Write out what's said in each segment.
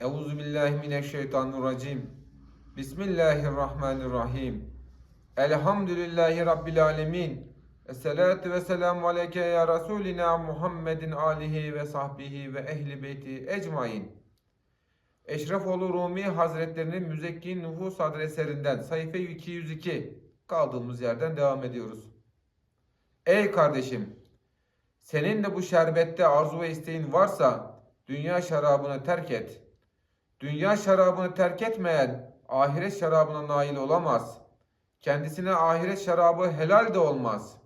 Euzu billahi mineşşeytanirracim. Bismillahirrahmanirrahim. Elhamdülillahi rabbil alamin. Esselatu ve selamu aleyke ya Resulina Muhammedin alihi ve sahbihi ve ehli beyti ecmain. Eşrefoğlu Rumi Hazretlerinin Müzekkin Nüfus adlı eserinden sayfa 202 kaldığımız yerden devam ediyoruz. Ey kardeşim! Senin de bu şerbette arzu ve isteğin varsa dünya şarabını terk et. Dünya şarabını terk etmeyen ahiret şarabına nail olamaz. Kendisine ahiret şarabı helal de olmaz.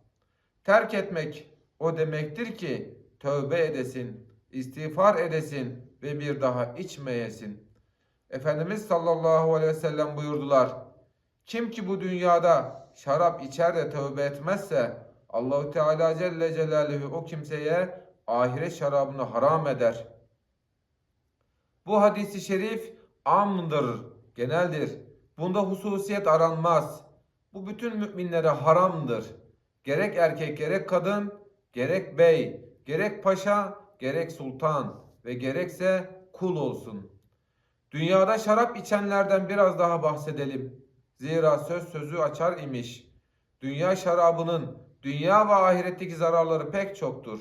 Terk etmek o demektir ki tövbe edesin, istiğfar edesin ve bir daha içmeyesin. Efendimiz sallallahu aleyhi ve sellem buyurdular. Kim ki bu dünyada şarap içer de tövbe etmezse Allahu Teala Celle Celaluhu o kimseye ahiret şarabını haram eder. Bu hadisi şerif amdır, geneldir. Bunda hususiyet aranmaz. Bu bütün müminlere haramdır. Gerek erkek gerek kadın, gerek bey, gerek paşa, gerek sultan ve gerekse kul olsun. Dünyada şarap içenlerden biraz daha bahsedelim. Zira söz sözü açar imiş. Dünya şarabının dünya ve ahiretteki zararları pek çoktur.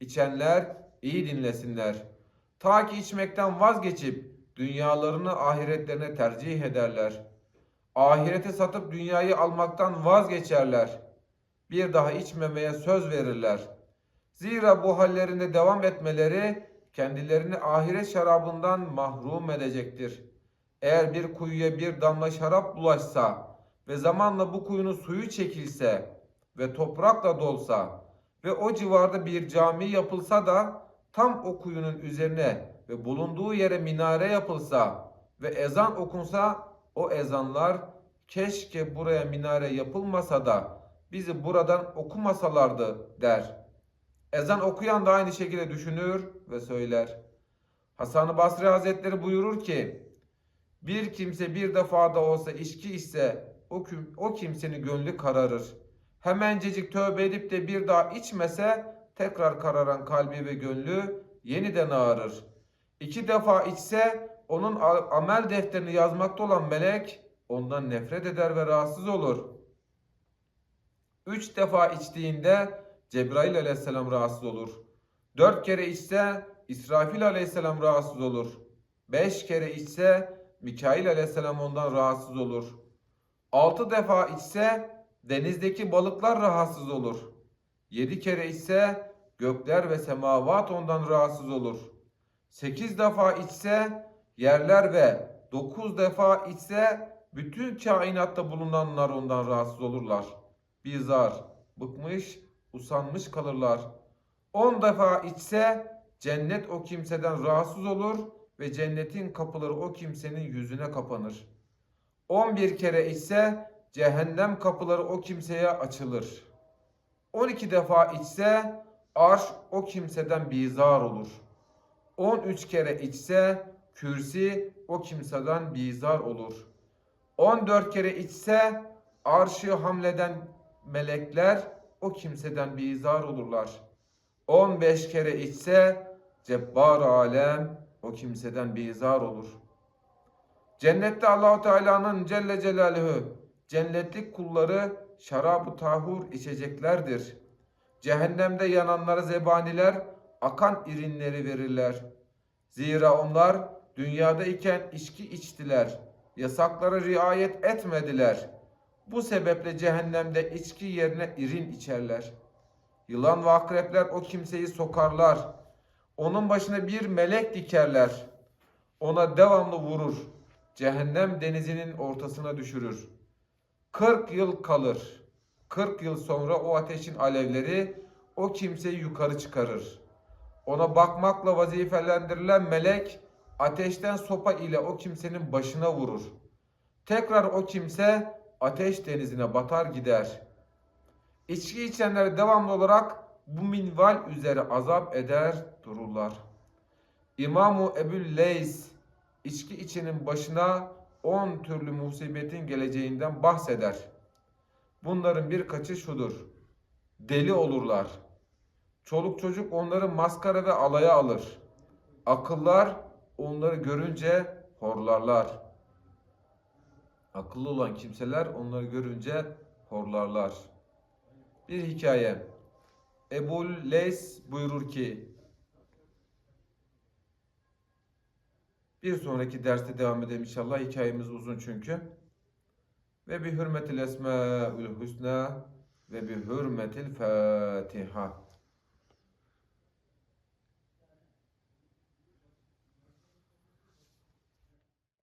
İçenler iyi dinlesinler. Ta ki içmekten vazgeçip dünyalarını ahiretlerine tercih ederler. Ahireti satıp dünyayı almaktan vazgeçerler. Bir daha içmemeye söz verirler. Zira bu hallerinde devam etmeleri kendilerini ahiret şarabından mahrum edecektir. Eğer bir kuyuya bir damla şarap bulaşsa ve zamanla bu kuyunun suyu çekilse ve toprakla dolsa ve o civarda bir cami yapılsa da tam o kuyunun üzerine ve bulunduğu yere minare yapılsa ve ezan okunsa o ezanlar keşke buraya minare yapılmasa da bizi buradan okumasalardı der. Ezan okuyan da aynı şekilde düşünür ve söyler. Hasan-ı Basri Hazretleri buyurur ki bir kimse bir defa da olsa içki içse o, o kimsenin gönlü kararır. Hemencecik tövbe edip de bir daha içmese tekrar kararan kalbi ve gönlü yeniden ağrır. İki defa içse onun amel defterini yazmakta olan melek ondan nefret eder ve rahatsız olur. Üç defa içtiğinde Cebrail aleyhisselam rahatsız olur. Dört kere içse İsrafil aleyhisselam rahatsız olur. Beş kere içse Mikail aleyhisselam ondan rahatsız olur. Altı defa içse denizdeki balıklar rahatsız olur. Yedi kere içse gökler ve semavat ondan rahatsız olur. Sekiz defa içse yerler ve dokuz defa içse bütün kainatta bulunanlar ondan rahatsız olurlar. Bizar, bıkmış, usanmış kalırlar. On defa içse cennet o kimseden rahatsız olur ve cennetin kapıları o kimsenin yüzüne kapanır. On bir kere içse cehennem kapıları o kimseye açılır. On iki defa içse arş o kimseden bizar olur. On üç kere içse kürsi o kimseden bizar olur. On dört kere içse arşı hamleden melekler o kimseden bizar olurlar. On beş kere içse cebbar alem o kimseden bizar olur. Cennette Allahu Teala'nın Celle Celaluhu cennetlik kulları şarabı tahur içeceklerdir. Cehennemde yananlara zebaniler akan irinleri verirler. Zira onlar dünyada iken içki içtiler. Yasaklara riayet etmediler. Bu sebeple cehennemde içki yerine irin içerler. Yılan ve akrepler o kimseyi sokarlar. Onun başına bir melek dikerler. Ona devamlı vurur. Cehennem denizinin ortasına düşürür. 40 yıl kalır. 40 yıl sonra o ateşin alevleri o kimseyi yukarı çıkarır. Ona bakmakla vazifelendirilen melek ateşten sopa ile o kimsenin başına vurur. Tekrar o kimse ateş denizine batar gider. İçki içenler devamlı olarak bu minval üzere azap eder dururlar. İmamu Ebul Leys içki içenin başına on türlü musibetin geleceğinden bahseder. Bunların birkaçı şudur. Deli olurlar. Çoluk çocuk onları maskara ve alaya alır. Akıllar onları görünce horlarlar. Akıllı olan kimseler onları görünce horlarlar. Bir hikaye. Ebul Leys buyurur ki bir sonraki derste devam edelim inşallah. Hikayemiz uzun çünkü. Ve bi hürmetil esmaül husna ve bi hürmetil fatiha.